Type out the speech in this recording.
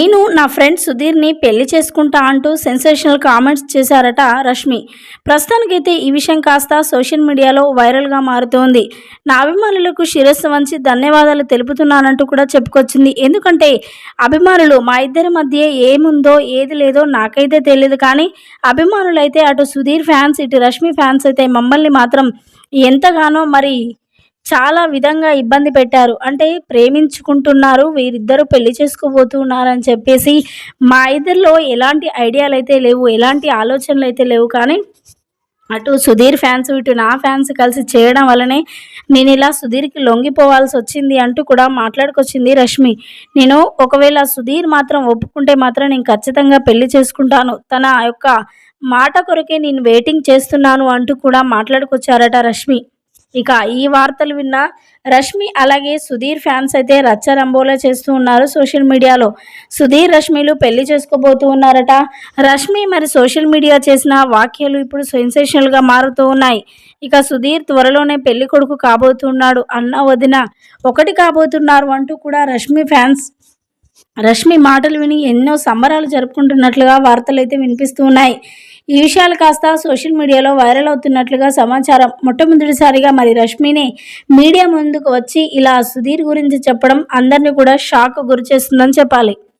నేను నా ఫ్రెండ్ సుధీర్ని పెళ్ళి చేసుకుంటా అంటూ సెన్సేషనల్ కామెంట్స్ చేశారట రష్మి. ప్రస్తుతానికైతే ఈ విషయం కాస్త సోషల్ మీడియాలో వైరల్గా మారుతోంది. నా అభిమానులకు శిరస్సు వంచి ధన్యవాదాలు తెలుపుతున్నానంటూ కూడా చెప్పుకొచ్చింది. ఎందుకంటే అభిమానులు మా ఇద్దరి మధ్య ఏముందో ఏది లేదో నాకైతే తెలియదు కానీ అభిమానులైతే అటు సుధీర్ ఫ్యాన్స్ ఇటు రష్మి ఫ్యాన్స్ అయితే మమ్మల్ని మాత్రం ఎంతగానో మరి చాలా విధంగా ఇబ్బంది పెట్టారు. అంటే ప్రేమించుకుంటున్నారు వీరిద్దరూ పెళ్ళి చేసుకోబోతున్నారు అని చెప్పేసి మా ఇద్దరిలో ఎలాంటి ఐడియాలు అయితే లేవు ఎలాంటి ఆలోచనలు అయితే లేవు. కానీ అటు సుధీర్ ఫ్యాన్స్ ఇటు నా ఫ్యాన్స్ కలిసి చేయడం వల్లనే నేను ఇలా సుధీర్కి లొంగిపోవాల్సి వచ్చింది అంటూ కూడా మాట్లాడుకొచ్చింది రష్మి. నేను ఒకవేళ సుధీర్ మాత్రం ఒప్పుకుంటే మాత్రం నేను ఖచ్చితంగా పెళ్ళి చేసుకుంటాను. తన యొక్క మాట కొరకే నేను వెయిటింగ్ చేస్తున్నాను అంటూ కూడా మాట్లాడుకొచ్చారట రష్మి. ఇక ఈ వార్తలు విన్న రష్మి అలాగే సుధీర్ ఫ్యాన్స్ అయితే రచ్చరంబోలా చేస్తూ ఉన్నారు సోషల్ మీడియాలో. సుధీర్ రష్మిలు పెళ్ళి చేసుకోబోతూ ఉన్నారట. రష్మి మరి సోషల్ మీడియా చేసిన వాక్యాలు ఇప్పుడు సెన్సేషనల్గా మారుతూ ఉన్నాయి. ఇక సుధీర్ త్వరలోనే పెళ్ళి కొడుకు కాబోతున్నాడు అన్న వదిన. ఒకటి కాబోతున్నారు అంటూ కూడా రష్మి ఫ్యాన్స్ రష్మి మాటలు విని ఎన్నో సంబరాలు జరుపుకుంటున్నట్లుగా వార్తలు అయితే వినిపిస్తూ ఉన్నాయి. ఈ విషయాలు కాస్త సోషల్ మీడియాలో వైరల్ అవుతున్నట్లుగా సమాచారం. మొట్టమొదటిసారిగా మరి రష్మిని మీడియా ముందుకు వచ్చి ఇలా సుధీర్ గురించి చెప్పడం అందరినీ కూడా షాక్ గురి చేస్తుందని చెప్పాలి.